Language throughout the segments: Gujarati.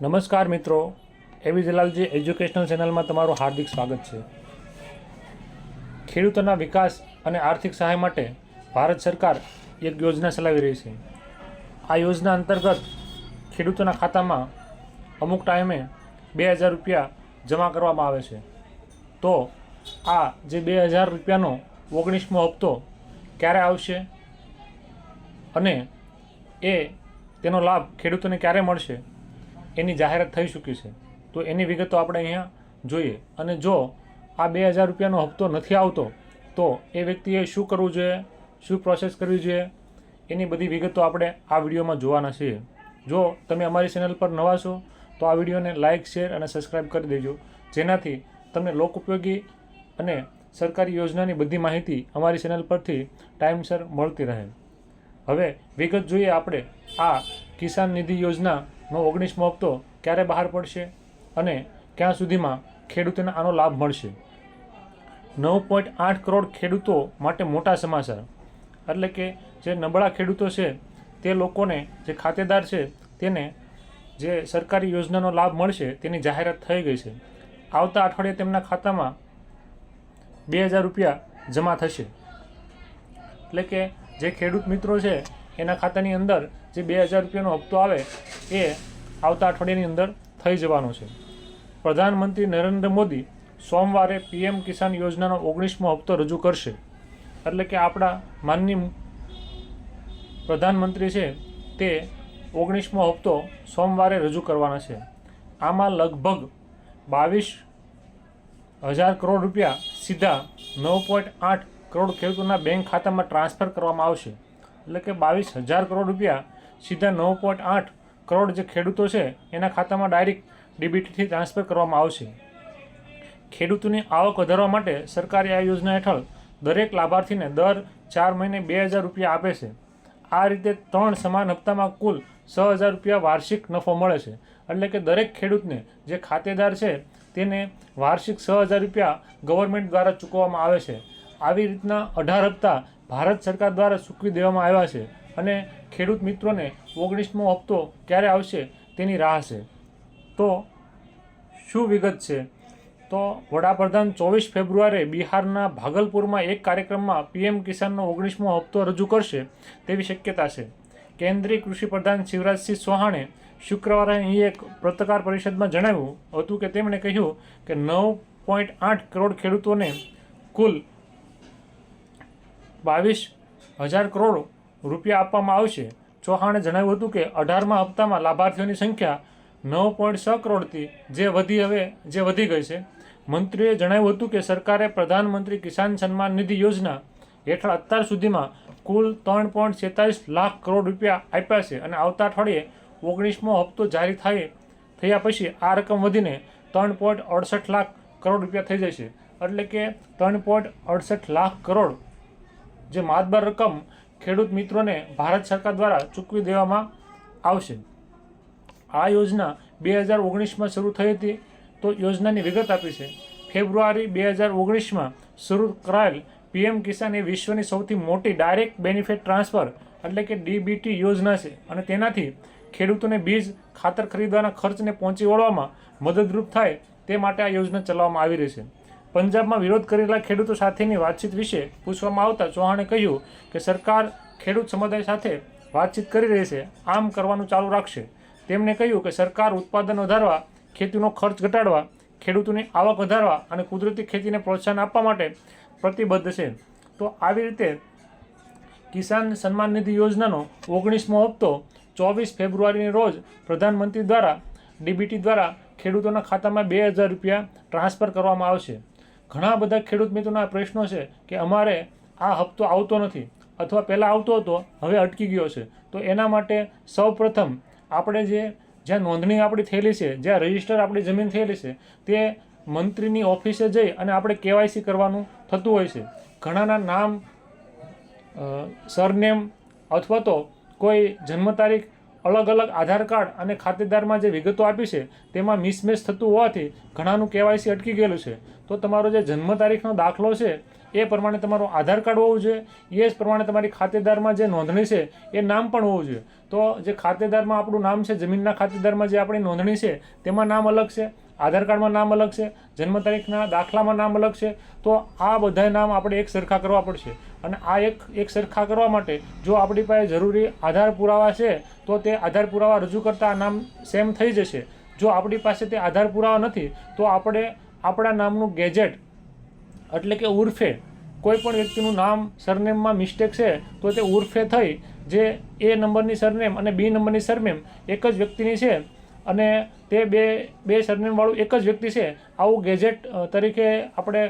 નમસ્કાર મિત્રો, એવી જલાલજી એજ્યુકેશનલ ચેનલમાં તમારું હાર્દિક સ્વાગત છે. ખેડૂતોના વિકાસ અને આર્થિક સહાય માટે ભારત સરકાર એક યોજના ચલાવી રહી છે. આ યોજના અંતર્ગત ખેડૂતોના ખાતામાં અમુક ટાઈમે બે હજાર રૂપિયા જમા કરવામાં આવે છે. તો આ જે બે હજાર રૂપિયાનો ઓગણીસમો હપ્તો ક્યારે આવશે અને એ તેનો લાભ ખેડૂતોને ક્યારે મળશે? એની જાહેરાત થઈ ચૂકી છે. તો એની વિગતો આપણે અહીંયા જોઈએ. અને જો આ બે હજાર રૂપિયાનો હપ્તો નથી આવતો, તો એ વ્યક્તિએ શું કરવું જોઈએ? શું પ્રોસેસ કરવી જોઈએ? એની બધી વિગતો આપણે આ વિડીયોમાં જોવાના છીએ. જો તમે અમારી ચેનલ પર નવા છો, તો આ વિડીયોને લાઇક શેર અને સબસ્ક્રાઈબ કરી દેજો. જેનાથી તમને લોકોપયોગી અને સરકારી યોજનાની બધી માહિતી અમારી ચેનલ પરથી ટાઈમસર મળતી રહે. હવે વિગત જોઈએ આપણે આ કિસાન નિધિ યોજનાનો ઓગણીસમો હપ્તો ક્યારે બહાર પડશે અને ક્યાં સુધીમાં ખેડૂતોને આનો લાભ મળશે? નવ પોઈન્ટ આઠ કરોડ ખેડૂતો માટે મોટા સમાચાર. એટલે કે જે નબળા ખેડૂતો છે, તે લોકોને જે ખાતેદાર છે, તેને જે સરકારી યોજનાનો લાભ મળશે, તેની જાહેરાત થઈ ગઈ છે. આવતા અઠવાડિયે તેમના ખાતામાં બે હજાર રૂપિયા જમા થશે. એટલે કે જે ખેડૂત મિત્રો છે એના ખાતાની અંદર જે બે હજાર રૂપિયાનો હપ્તો આવે, એ આવતા અઠવાડિયાની અંદર થઈ જવાનો છે. પ્રધાનમંત્રી નરેન્દ્ર મોદી સોમવારે પીએમ કિસાન યોજનાનો ઓગણીસમો હપ્તો રજૂ કરશે. એટલે કે આપણા માનની પ્રધાનમંત્રી છે, તે ઓગણીસમો હપ્તો સોમવારે રજૂ કરવાના છે. આમાં લગભગ બાવીસ હજાર કરોડ રૂપિયા સીધા નવ પોઈન્ટ આઠ કરોડ ખેડૂતોના બેંક ખાતામાં ટ્રાન્સફર કરવામાં આવશે. એટલે કે બાવીસ હજાર કરોડ રૂપિયા સીધા નવ પોઈન્ટ આઠ કરોડ જે ખેડૂતો છે, એના ખાતામાં ડાયરેક્ટ ડીબીટીથી ટ્રાન્સફર કરવામાં આવશે. ખેડૂતોની આવક વધારવા માટે સરકારે આ યોજના હેઠળ દરેક લાભાર્થીને દર ચાર મહિને બે હજાર રૂપિયા આપે છે. આ રીતે ત્રણ સમાન હપ્તામાં કુલ છ હજાર રૂપિયા વાર્ષિક નફો મળે છે. એટલે કે દરેક ખેડૂતને જે ખાતેદાર છે, તેને વાર્ષિક છ હજાર રૂપિયા ગવર્મેન્ટ દ્વારા ચૂકવવામાં આવે છે. આવી રીતના અઢાર હપ્તા ભારત સરકાર દ્વારા ચૂકવી દેવામાં આવ્યા છે અને ખેડૂત મિત્રોને ઓગણીસમો હપ્તો ક્યારે આવશે તેની રાહ છે. તો શું વિગત છે? તો વડાપ્રધાન ચોવીસ ફેબ્રુઆરીએ બિહારના ભાગલપુરમાં એક કાર્યક્રમમાં પીએમ કિસાનનો ઓગણીસમો હપ્તો રજૂ કરશે તેવી શક્યતા છે. કેન્દ્રીય કૃષિ પ્રધાન શિવરાજસિંહ ચૌહાણે શુક્રવારે અહીં એક પત્રકાર પરિષદમાં જણાવ્યું હતું કે તેમણે કહ્યું કે નવ પોઈન્ટ આઠ કરોડ ખેડૂતોને કુલ બાવીસ હજાર કરોડ રૂપિયા આપવામાં આવશે. ચૌહાણે જણાવ્યું હતું કે અઢારમા હપ્તામાં લાભાર્થીઓની સંખ્યા નવ પોઈન્ટ છ કરોડથી જે વધી હવે, જે વધી ગઈ છે. મંત્રીએ જણાવ્યું હતું કે સરકારે પ્રધાનમંત્રી કિસાન સન્માન નિધિ યોજના હેઠળ અત્યાર સુધીમાં કુલ ત્રણ પોઈન્ટ છેતાલીસ લાખ કરોડ રૂપિયા આપ્યા છે અને આવતા અઠવાડિયે ઓગણીસમો હપ્તો જારી થાય, થયા પછી આ રકમ વધીને ત્રણ પોઈન્ટ અડસઠ લાખ કરોડ રૂપિયા થઈ જશે. એટલે કે ત્રણ પોઈન્ટ અડસઠ લાખ કરોડ જે માતબર રકમ ખેડૂત મિત્રોને ભારત સરકાર દ્વારા ચૂકવી દેવામાં આવશે. આ યોજના બે હજાર ઓગણીસમાં શરૂ થઈ હતી તો યોજનાની વિગત આપી છે. ફેબ્રુઆરી બે હજાર ઓગણીસમાં શરૂ કરાયેલ પીએમ કિસાન એ વિશ્વની સૌથી મોટી ડાયરેક્ટ બેનિફિટ ટ્રાન્સફર એટલે કે ડીબીટી યોજના છે અને તેનાથી ખેડૂતોને બીજ, ખાતર ખરીદવાના ખર્ચને પહોંચી વળવામાં મદદરૂપ થાય તે માટે આ યોજના ચલાવવામાં આવી રહી છે. પંજાબમાં વિરોધ કરેલા ખેડૂતો સાથેની વાતચીત વિશે પૂછવામાં આવતા ચૌહાણે કહ્યું કે સરકાર ખેડૂત સમુદાય સાથે વાતચીત કરી રહી છે, આમ કરવાનું ચાલુ રાખશે. તેમણે કહ્યું કે સરકાર ઉત્પાદન વધારવા, ખેતીનો ખર્ચ ઘટાડવા, ખેડૂતોની આવક વધારવા અને કુદરતી ખેતીને પ્રોત્સાહન આપવા માટે પ્રતિબદ્ધ છે. તો આવી રીતે કિસાન સન્માન નિધિ યોજનાનો ઓગણીસમો હપ્તો ચોવીસ ફેબ્રુઆરીની રોજ પ્રધાનમંત્રી દ્વારા, ડીબીટી દ્વારા ખેડૂતોના ખાતામાં બે હજાર રૂપિયા ટ્રાન્સફર કરવામાં આવશે. ઘણા બધા ખેડૂત મિત્રોના પ્રશ્નો છે કે અમારે આ હપ્તો આવતો નથી અથવા પહેલાં આવતો હતો, હવે અટકી ગયો છે. તો એના માટે સૌપ્રથમ આપણે જે, જ્યાં નોંધણી આપણી થયેલી છે, જ્યાં રજિસ્ટર આપણી જમીન થયેલી છે, તે મંત્રીની ઓફિસે જઈ અને આપણે કેવાયસી કરવાનું થતું હોય છે. ઘણાના નામ સરનેમ અથવા તો કોઈ જન્મ તારીખ અલગ અલગ આધાર કાર્ડ અને ખાતેદારમાં જે વિગતો આપી છે, તેમાં મિસમેચ થતું હોવાથી ઘણાનું કેવાયસી અટકી ગયેલું છે. તો તમારો જે જન્મ તારીખનો દાખલો છે, એ પ્રમાણે તમારું આધાર કાર્ડ હોવું જોઈએ. એ જ પ્રમાણે તમારી ખાતેદારમાં જે નોંધણી છે, એ નામ પણ હોવું જોઈએ. તો જે ખાતેદારમાં આપણું નામ છે, જમીનના ખાતેદારમાં જે આપણી નોંધણી છે, તેમાં નામ અલગ છે. આધાર કાર્ડમાં નામ અલગ છે, જન્મ તારીખના દાખલામાં નામ અલગ છે, તો આ બધા નામ આપણે એક સરખા કરવા પડશે. અને આ એક એક સરખા કરવા માટે જો આપણી પાસે જરૂરી આધાર પુરાવા છે, તો તે આધાર પુરાવા રજૂ કરતાં આ નામ સેમ થઈ જશે. જો આપણી પાસે તે આધાર પુરાવા નથી, તો આપણે આપણા નામનું ગેજેટ એટલે કે ઉર્ફે કોઈ પણ વ્યક્તિનું નામ, સરનેમમાં મિસ્ટેક છે, તો તે ઉર્ફે થઈ જે એ નંબરની સરનેમ અને બી નંબરની સરનેમ એક જ વ્યક્તિની છે અને તે બે બે સરનેમવાળું એક જ વ્યક્તિ છે. આવું ગેજેટ તરીકે આપણે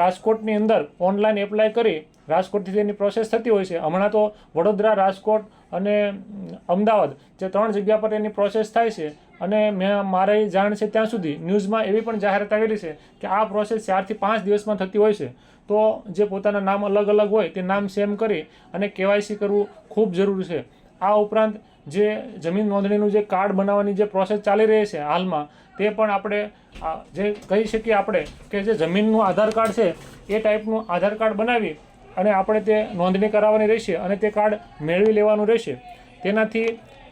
રાજકોટની અંદર ઓનલાઈન એપ્લાય કરી રાજકોટથી તેની પ્રોસેસ થતી હોય છે. હમણાં તો વડોદરા, રાજકોટ અને અમદાવાદ જે ત્રણ જગ્યા પર એની પ્રોસેસ થાય છે. અને મેં મારી જાણ છે ત્યાં સુધી ન્યૂઝમાં એવી પણ જાહેરાત આવેલી છે કે આ પ્રોસેસ ચારથી પાંચ દિવસમાં થતી હોય છે. તો જે પોતાના નામ અલગ અલગ હોય તે નામ સેમ કરી અને કેવાયસી કરવું ખૂબ જરૂરી છે. આ ઉપરાંત જે જમીન નોંધણીનું જે કાર્ડ બનાવવાની જે પ્રોસેસ ચાલી રહી છે હાલમાં, તે પણ આપણે જે કહી શકીએ આપણે કે જે જમીનનું આધાર કાર્ડ છે, એ ટાઈપનું આધાર કાર્ડ બનાવી અને આપણે તે નોંધણી કરાવવાની રહેશે અને તે કાર્ડ મેળવી લેવાનું રહેશે. તેનાથી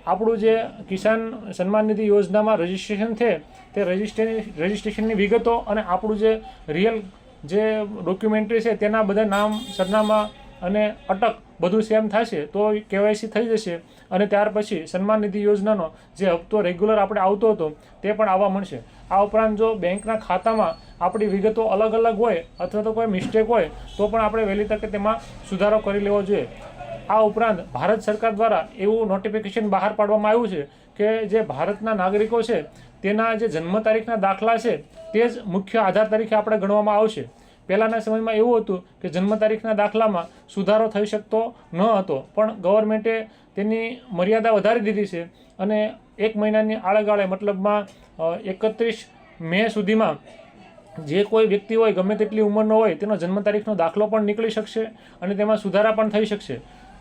આપણું જે કિસાન સન્માન નિધિ યોજનામાં રજિસ્ટ્રેશન છે, તે રજિસ્ટ્રે રજિસ્ટ્રેશનની વિગતો અને આપણું જે રિયલ જે ડોક્યુમેન્ટરી છે, તેના બધા નામ, સરનામા અને અટક બધું સેમ થશે, તો કેવાયસી થઈ જશે. અને ત્યાર પછી સન્માન નિધિ યોજનાનો જે હપ્તો રેગ્યુલર આપણે આવતો હતો, તે પણ આવવા મળશે. આ ઉપરાંત જો બેંકના ખાતામાં આપણી વિગતો અલગ અલગ હોય અથવા તો કોઈ મિસ્ટેક હોય, તો પણ આપણે વહેલી તકે તેમાં સુધારો કરી લેવો જોઈએ. આ ઉપરાંત ભારત સરકાર દ્વારા એવું નોટિફિકેશન બહાર પાડવામાં આવ્યું છે કે જે ભારતના નાગરિકો છે, તેના જે જન્મ તારીખના દાખલા છે, તે જ મુખ્ય આધાર તરીકે આપણે ગણવામાં આવશે. પહેલાંના સમયમાં એવું હતું કે જન્મ તારીખના દાખલામાં સુધારો થઈ શકતો ન હતો, પણ ગવર્મેન્ટે તેની મર્યાદા વધારી દીધી છે અને એક મહિનાની આળેગાળે મતલબમાં એકત્રીસ મે સુધીમાં જે કોઈ વ્યક્તિ હોય, ગમે તેટલી ઉંમરનો હોય, તેનો જન્મ તારીખનો દાખલો પણ નીકળી શકશે અને તેમાં સુધારા પણ થઈ શકશે.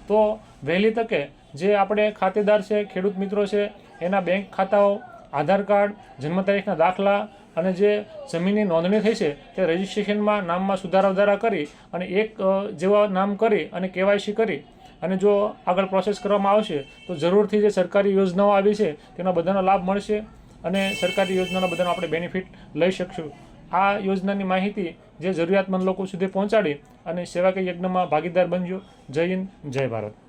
તો વહેલી તકે જે આપણે ખાતેદાર છે, ખેડૂત મિત્રો છે, એના બેંક ખાતાઓ, આધાર કાર્ડ, જન્મ તારીખના દાખલા અને જે જમીનની નોંધણી થઈ છે તે રજિસ્ટ્રેશનમાં નામમાં સુધારા વધારા કરી અને એક જેવા નામ કરી અને કેવાયસી કરી. અને જો આગળ પ્રોસેસ કરવામાં આવશે, તો જરૂરથી જે સરકારી યોજનાઓ આવી છે, તેનો બધાનો લાભ મળશે અને સરકારી યોજનાનો બધાનો આપણે બેનિફિટ લઈ શકશું. આ યોજનાની માહિતી જે જરૂરિયાતમંદ લોકો સુધી પહોંચાડી અને સેવાકીય યજ્ઞમાં ભાગીદાર બનજો જય હિન્દ, જય ભારત.